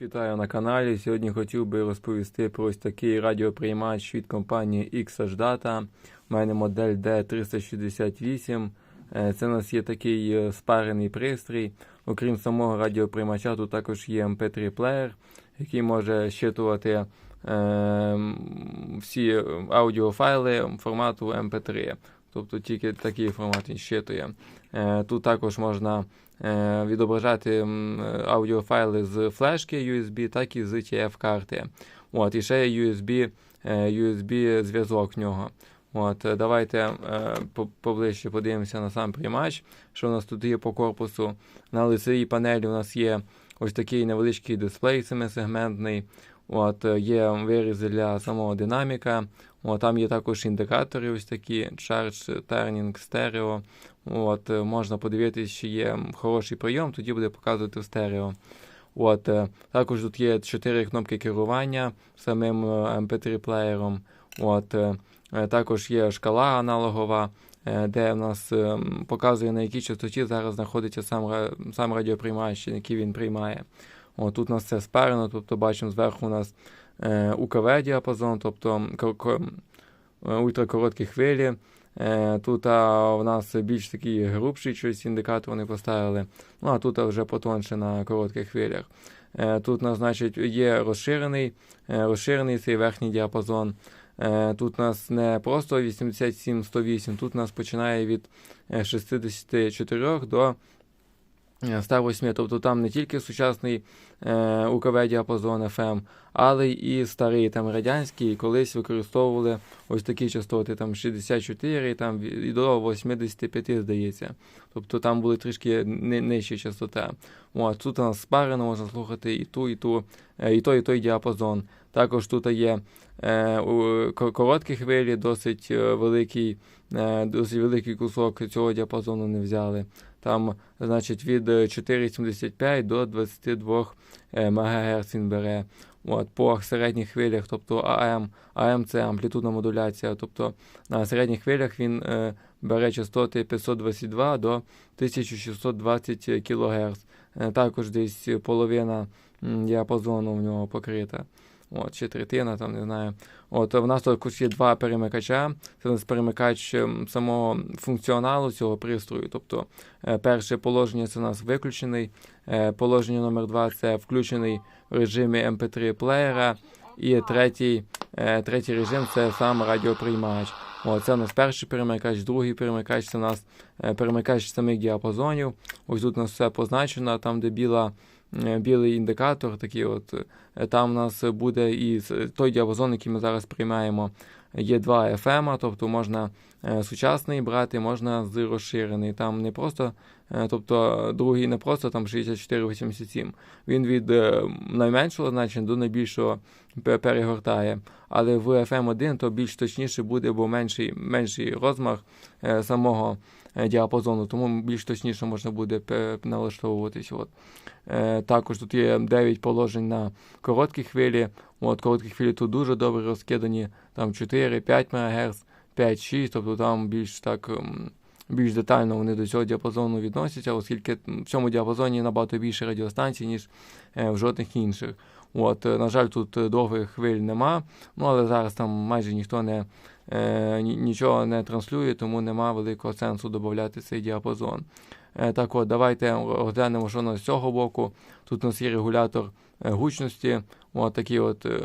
Вітаю на каналі. Сьогодні хотів би розповісти про ось такий радіоприймач від компанії XH Data. У мене модель D368. Е, Це у нас є такий е, спарений пристрій. Окрім самого радіоприймача, тут також є MP3 плеєр, який може щитувати е, всі аудіофайли формату MP3. Тобто тільки такий формат він щитує. Е, Тут також можна е, відображати аудіофайли з флешки USB, так і з TF-карти. От, і ще є USB, е, USB зв'язок в нього. От, е, давайте е, поближче подивимося на сам приймач, що у нас тут є по корпусу. На лицевій панелі у нас є ось такий невеличкий дисплей семисегментний. От, е, є вирізи для самого динаміка. От, там є також індикатори, ось такі Charge, Turning, Stereo. От, е, можна подивитися, чи є хороший прийом, тоді буде показувати в стерео. От, е, також тут є 4 кнопки керування самим е, MP3-плеєром. От, е, е, також є шкала аналогова, де в нас показує, на якій частоті зараз знаходиться сам, сам радіоприймач, який він приймає. От, тут у нас все спарено, тобто бачимо зверху у нас е, УКВ-діапазон, тобто ко- ко- е, ультракороткі хвилі. Е, Тут а, у нас більш такий грубший щось індикатор вони поставили. Ну а тут а, вже потонше на коротких хвилях. Тут у нас, значить, є розширений, розширений цей верхній діапазон. Тут у нас не просто 87-108, тут у нас починає від е, 64 до 108, тобто там не тільки сучасний е, УКВ діапазон FM, але і старий там радянський, колись використовували ось такі частоти, там 64 там, і до 85, здається. Тобто там були трішки нижчі частота. От, тут у нас спарено, можна слухати і ту, і ту, е, і той, і той діапазон. Також тут є е, у- короткі хвилі, досить е, великий, е, досить великий кусок цього діапазону не взяли. Там, значить, від е, 4,75 до 22 е, МГц він бере. От, по середніх хвилях, тобто АМ, АМ це амплітудна модуляція, тобто на середніх хвилях він е, бере частоти 522 до 1620 кГц. Е, також десь половина діапазону в нього покрита. От, чи третина, там не знаю. От в нас також є два перемикача. Це у нас перемикач ем, самого функціоналу цього пристрою. Тобто е, перше положення це у нас виключений. е, Положення номер два це включений в режимі MP3 плеєра. І третій, е, третій режим це сам радіоприймач. О, це у нас перший перемикач, другий перемикач це у нас перемикач самих діапазонів. Ось тут у нас все позначено, там, де біла, білий індикатор, такий от, е, там у нас буде і той діапазон, який ми зараз приймаємо. Є два FM, тобто можна е, сучасний брати, можна з розширений. Там не просто, е, тобто другий не просто там 6487. Він від е, найменшого значення до найбільшого перегортає. Але в FM1 то більш точніше буде, бо менший, менший розмах е, самого е, діапазону, тому більш точніше можна буде налаштовуватись. От. Е, також тут є 9 положень на короткі хвилі. От, короткі хвилі тут дуже добре розкидані, там 4-5 МГц, 5-6, тобто там більш так. Більш детально вони до цього діапазону відносяться, оскільки в цьому діапазоні набагато більше радіостанцій, ніж е, в жодних інших. От, е, на жаль, тут е, довгих хвиль нема, ну але зараз там майже ніхто не е, нічого не транслює, тому нема великого сенсу додати цей діапазон. Е, так от, давайте розглянемо, що у нас з цього боку. Тут у нас є регулятор е, гучності, от такий от, е,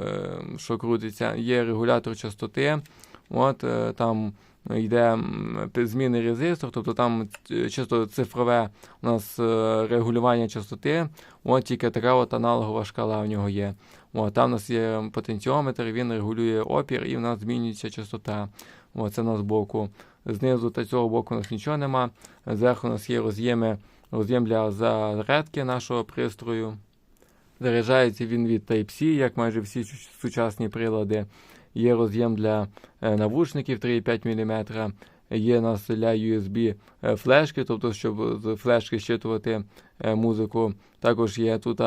що крутиться, є регулятор частоти. От, е, там йде змінний резистор, тобто там е, чисто цифрове у нас регулювання частоти, от тільки така от аналогова шкала в нього є. От, там у нас є потенціометр, він регулює опір і в нас змінюється частота. От, це у нас збоку. Знизу та цього боку у нас нічого нема. Зверху у нас є роз'єми, роз'єм для зарядки нашого пристрою. Заряджається він від Type-C, як майже всі сучасні прилади. Є роз'єм для е, навушників 3,5 мм. Є у нас для USB е, флешки, тобто, щоб з флешки щитувати е, музику. Також є тут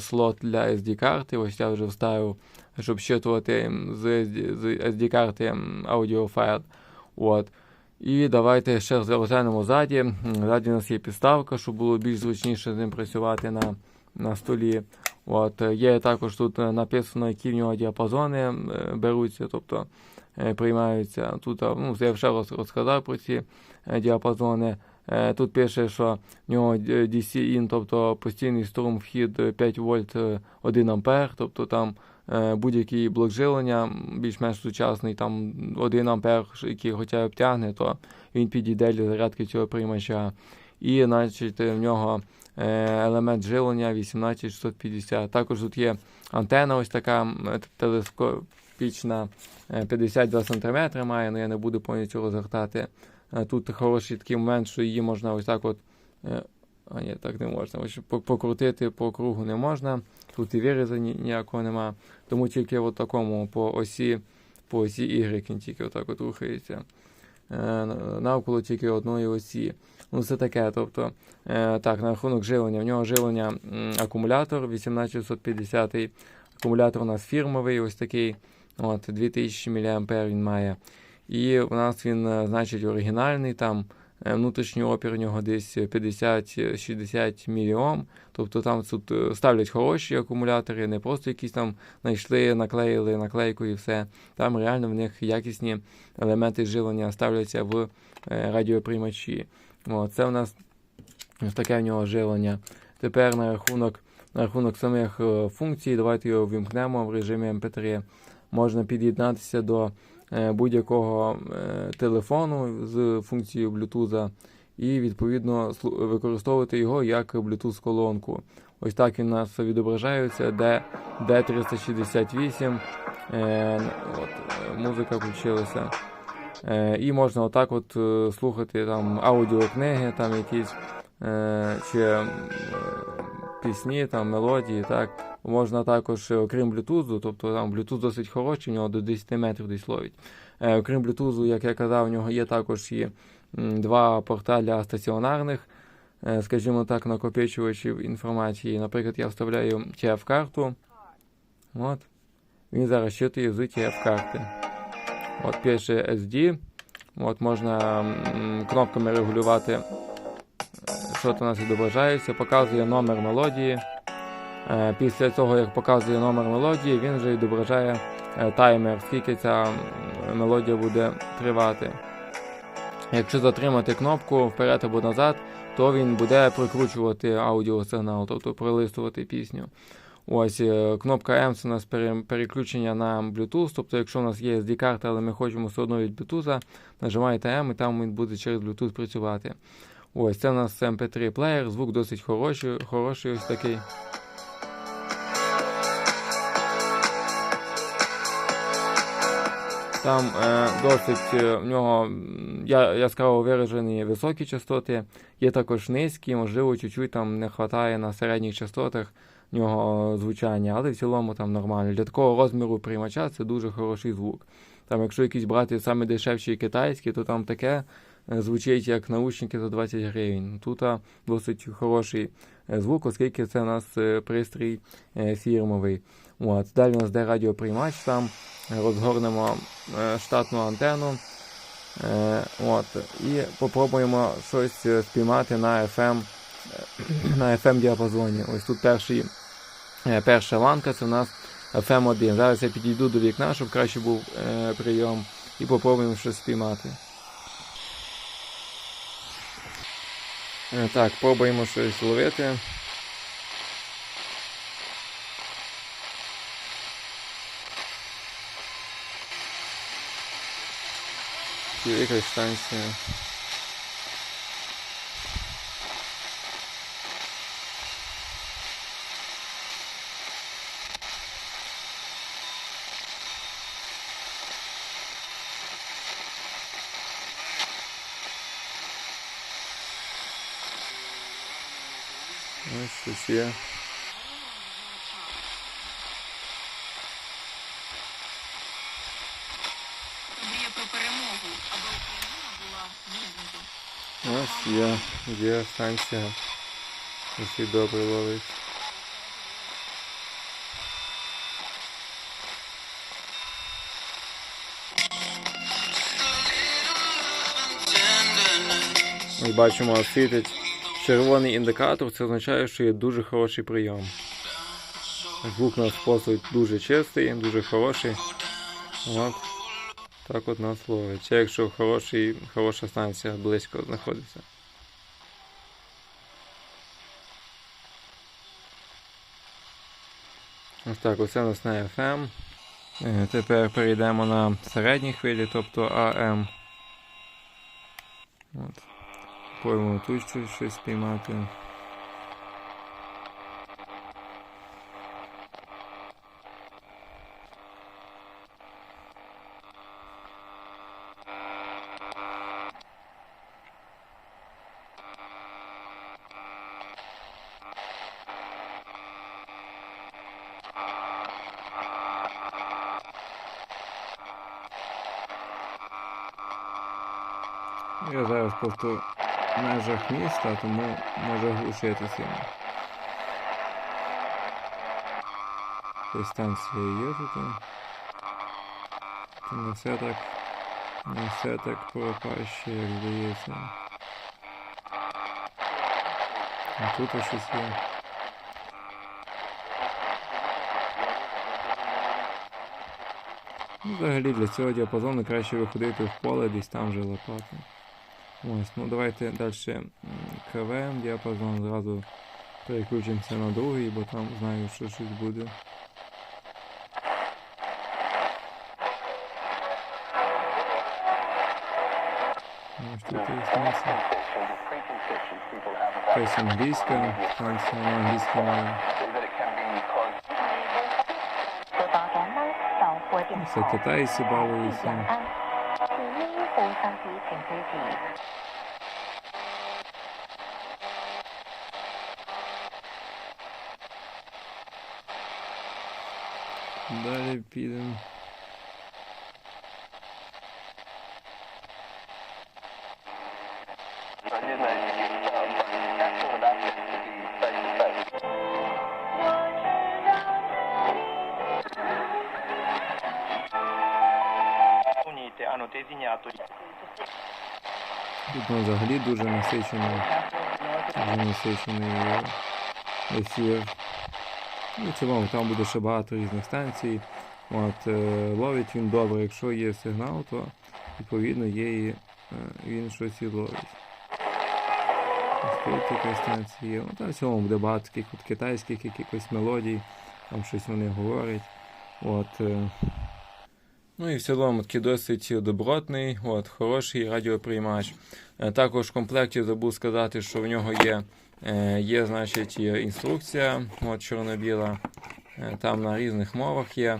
слот для SD-карти. Ось я вже вставив, щоб щитувати з, SD з SD-карти аудіофайл. От. І давайте ще розглянемо ззаді. Ззаді у нас є підставка, щоб було більш зручніше з ним працювати на, на столі. От, є також тут е, написано, які в нього діапазони беруться, тобто приймаються. Тут е, ну, я вже розказав про ці е, діапазони. Е, Тут пише, що в нього е, DC-IN, тобто постійний струм вхід е, 5 вольт е, 1 ампер, тобто там е, будь-який блок живлення, м, більш-менш сучасний, там 1 ампер, який хоча б тягне, то він підійде для зарядки цього приймача. І, значить, в нього е, елемент живлення 18650. Також тут є антена, ось така м, е, телескопічна, е, 52 см має, але я не буду повністю розгортати. Е, Тут хороший такий момент, що її можна ось так от. е, А ні, так не можна. Ось покрутити по кругу не можна. Тут і виріза ніякого нема. Тому тільки от такому по осі, по осі Y він тільки отак от рухається. Е, Навколо тільки одної осі. Ну, це таке. Тобто, е, так, на рахунок живлення. В нього живлення акумулятор 18650. Акумулятор у нас фірмовий, ось такий. От, 2000 мА він має. І у нас він, е, значить, оригінальний, там е, внутрішній опір у нього десь 50-60 мільйом. Тобто там тут е, ставлять хороші акумулятори, не просто якісь там знайшли, наклеїли наклейку і все. Там реально в них якісні елементи живлення ставляться в радіоприймачі. О, це у нас таке в нього живлення. Тепер на рахунок, на рахунок самих функцій, давайте його вімкнемо в режимі MP3. Можна під'єднатися до е, будь-якого е, телефону з функцією Bluetooth і відповідно використовувати його як Bluetooth колонку. Ось так він у нас відображається, де D368. Е, от, музика включилася. Е, і можна отак от е, слухати там аудіокниги, там якісь е, чи пісні, там мелодії. так. Можна також, е, окрім Bluetooth, тобто там Bluetooth досить хороший, у нього до 10 метрів десь ловить. Е, окрім Bluetooth, як я казав, у нього є також і два порта для стаціонарних, е, скажімо так, накопичувачів інформації. Наприклад, я вставляю TF-карту. От. Він зараз читує з TF-карти. От пише SD. От можна м, кнопками регулювати, що у нас відображається, показує номер мелодії. Е, Після того, як показує номер мелодії, він вже відображає е, таймер, скільки ця мелодія буде тривати. Якщо затримати кнопку вперед або назад, то він буде прикручувати аудіосигнал, тобто пролистувати пісню. Ось е, кнопка M це у нас переключення на Bluetooth. Тобто, якщо у нас є SD-карта, але ми хочемо все одно від Bluetooth, нажимаєте M і там він буде через Bluetooth працювати. Ось це у нас MP3 плеєр, звук досить хороший, хороший ось такий. Там е, досить е, в нього я, яскраво виражені високі частоти, є також низькі, можливо, чуть-чуть там не вистачає на середніх частотах в нього звучання, але в цілому там нормально. Для такого розміру приймача це дуже хороший звук. Там, якщо якісь брати саме дешевші китайські, то там таке е, звучить як наушники за 20 гривень. Тут досить хороший е, звук, оскільки це у нас е, пристрій е, фірмовий. От. Далі у нас де радіоприймач там. Е, Розгорнемо е, штатну антенну. Е, от, і попробуємо щось е, спіймати на FM, е, на FM діапазоні. Ось тут перший, е, перша ланка, це у нас FM1. Зараз я підійду до вікна, щоб краще був е, прийом, і попробуємо щось спіймати. так, пробуємо щось ловити. Чи якась станція. Ось щось є. Мрія про перемогу, аби Україна була вільною. Ось є, є станція. Усі добре ловить. Ми бачимо, світить червоний індикатор, це означає, що є дуже хороший прийом. Звук у нас просто дуже чистий, дуже хороший. От. Так от нас ловить. Це якщо хороший, хороша станція близько знаходиться. Ось так, оце у нас на FM. Е, Тепер перейдемо на середні хвилі, тобто AM. От. Пробуємо тут щось, спіймати. Я зараз в межах міста, тому може глушити сильно. Ось станція є тут. Не все так. Не все так пропаще, як здається. А тут щось є. Ну, взагалі для цього діапазону краще виходити в поле, десь там вже лопати. Ось, ну Давайте далі КВМ діапазон зразу переключимося на другий, бо там знаю, що щось буде. Ну, ось англійська станція на англійській мові. Ну, все китайці балуються. 第一，不放低情自己。哪里比得？Ти зінято. Тут ну, взагалі дуже насичений. Дуже насичений ефір. Ну, і в цілому там буде ще багато різних станцій. От, е, Ловить він добре, якщо є сигнал, то відповідно є і е, він щось і ловить. Тут така станція є. Ну, там в буде багато таких от китайських якихось мелодій, там щось вони говорять. От, е, Ну і в цілому такий досить добротний, от, хороший радіоприймач. Е, Також в комплекті забув сказати, що в нього є, е, є значить, інструкція от, чорно-біла. Е, Там на різних мовах є.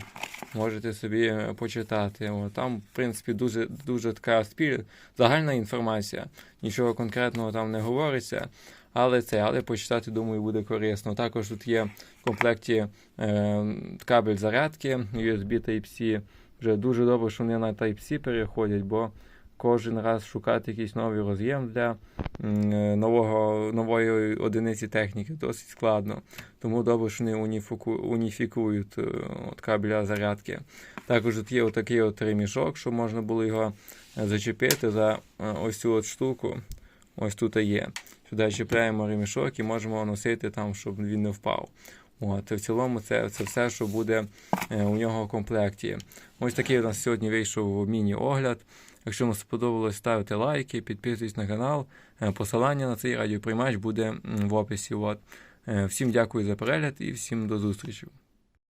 Можете собі почитати. От, там, в принципі, дуже, дуже така спіль... загальна інформація. Нічого конкретного там не говориться. Але це, але почитати, думаю, буде корисно. Також тут є в комплекті е, кабель зарядки USB Type-C. Вже дуже добре, що вони на Type-C переходять, бо кожен раз шукати якийсь новий роз'єм для е, нового, нової одиниці техніки досить складно. Тому добре, що вони уніфіку, уніфікують е, от кабеля зарядки. Також тут є отакий от ремішок, щоб можна було його е, зачепити за ось цю от штуку. Ось тут є. Сюди чіпляємо ремішок і можемо носити там, щоб він не впав. От, в цілому це, це все, що буде е, у нього в комплекті. Ось такий у нас сьогодні вийшов міні-огляд. Якщо вам сподобалось, ставте лайки, підписуйтесь на канал. Е, Посилання на цей радіоприймач буде в описі. От. Е, Всім дякую за перегляд і всім до зустрічі.